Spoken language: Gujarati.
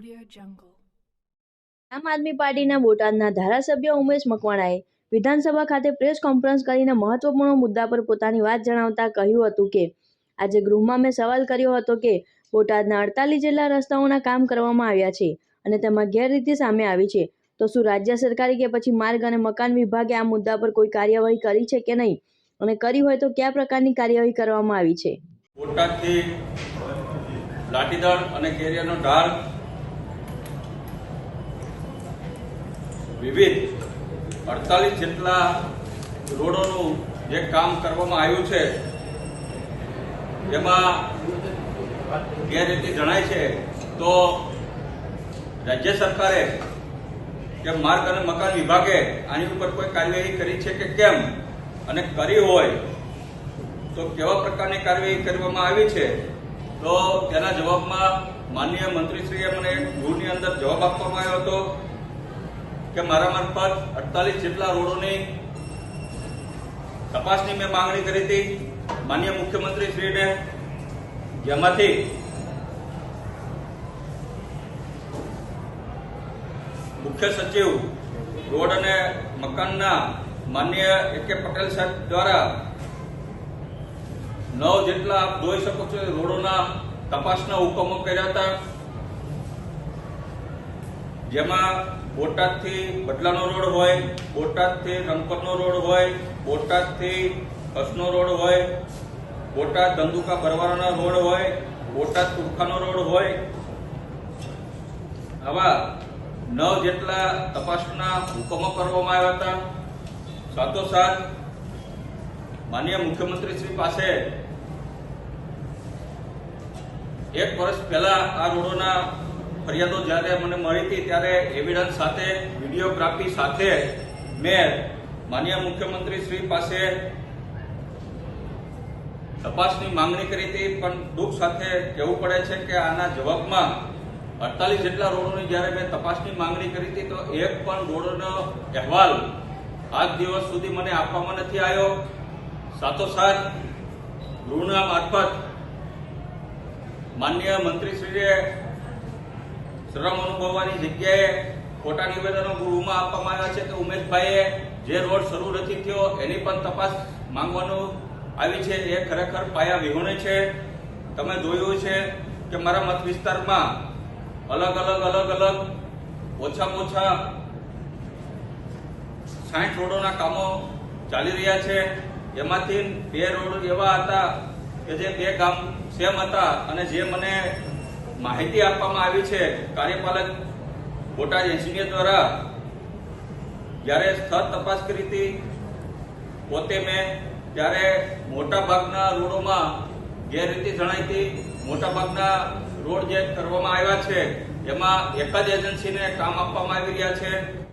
Audio Jungle. આમ આદમી પાર્ટીના બોટાદના ધારાસભ્ય ઉમેશ મકવાણાએ વિધાનસભા ખાતે પ્રેસ કોન્ફરન્સ કરીને મહત્વપૂર્ણ મુદ્દા પર પોતાની વાત જણાવતા કહ્યું હતું કે આજે ગૃહમાં મેં સવાલ કર્યો હતો કે બોટાદના અડતાલીસ જેટલા રસ્તાઓના કામ કરવામાં આવ્યા છે અને તેમાં ગેરરીતિ સામે આવી છે. તો શું રાજ્ય સરકારે કે પછી માર્ગ અને મકાન વિભાગે આ મુદ્દા પર કોઈ કાર્યવાહી કરી છે કે નહીં? અને કરી હોય તો કયા પ્રકારની કાર્યવાહી કરવામાં આવી છે? બોટાદથી લાઠીદળ અને કેરિયાનો ઢાળ વિવિધ અડતાલીસ જેટલા રોડોનું જે કામ કરવામાં આવ્યું છે એમાં ગેરરીતિ જણાય છે, તો રાજ્ય સરકારે કે માર્ગ અને મકાન વિભાગે આની ઉપર કોઈ કાર્યવાહી કરી છે કે કેમ? અને કરી હોય તો કેવા પ્રકારની કાર્યવાહી કરવામાં આવી છે? તો તેના જવાબમાં માનનીય મંત્રીશ્રીએ મને ગૃહની અંદર જવાબ આપવામાં આવ્યો હતો. કે મારા મારફત અડતાલીસ જેટલા રોડોની તપાસની મેં માંગણી કરી હતી. માનનીય મુખ્યમંત્રીશ્રીને જેમાંથી મુખ્ય સચિવ રોડ અને મકાનના માનનીય એ કે પટેલ સાહેબ દ્વારા નવ જેટલા આપ જોઈ શકો છો રોડોના તપાસના હુકમો કર્યા હતા. જેમાં બોટાદથી બદલાનો રોડ હોય, બોટાદથી રંગપતનો રોડ હોય, બોટાદથી કસનો રોડ હોય, બોટાદ ધંધુકા બરવારાના રોડ હોય, બોટાદ તુરખાનો રોડ હોય, આવા નવ જેટલા તપાસના હુકમો કરવામાં આવ્યા હતા. સાથોસાથ માનનીય મુખ્યમંત્રી શ્રી પાસે એક વર્ષ પહેલા આ રોડોના ફરિયાદો જ્યારે મને મળી હતી ત્યારે એવિડન્સ સાથે, વિડીયોગ્રાફી સાથે મેં માન્ય મુખ્યમંત્રી શ્રી પાસે તપાસની માંગણી કરી હતી, પણ દુઃખ સાથે કહેવું પડે છે કે આના જવાબમાં અડતાલીસ જેટલા રોડોની જ્યારે મેં તપાસની માંગણી કરી હતી, તો એક પણ રોડનો અહેવાલ આજ દિવસ સુધી મને આપવામાં નથી આવ્યો. સાથોસાથ, ગૃહના મારફત માન્ય મંત્રીશ્રીએ શ્રમ અનુભવવાની જગ્યાએ ખોટા નિવેદનો ગૃહમાં આપવામાં આવ્યા છે કે ઉમેશભાઈએ જે રોડ શરૂ નથી થયો એની પણ તપાસ માંગવાનું આવી છે. એ ખરેખર પાયા વિહોણે છે. તમે જોયું છે કે મારા મત વિસ્તારમાં અલગ અલગ અલગ અલગ ઓછામાં ઓછા સાઠ રોડોના કામો ચાલી રહ્યા છે. એમાંથી બે રોડ એવા હતા કે જે બે ગામ સેમ હતા અને જે મને માહિતી આપવામાં આવી છે. કાર્યપાલક બોટાદ એન્જિનિયર દ્વારા જ્યારે સ્થળ તપાસ કરી હતી, પોતે મેં ત્યારે મોટાભાગના રોડોમાં ગેરરીતિ જણાઈ હતી. મોટાભાગના રોડ જે કરવામાં આવ્યા છે, એમાં એક જ એજન્સીને કામ આપવામાં આવી રહ્યા છે.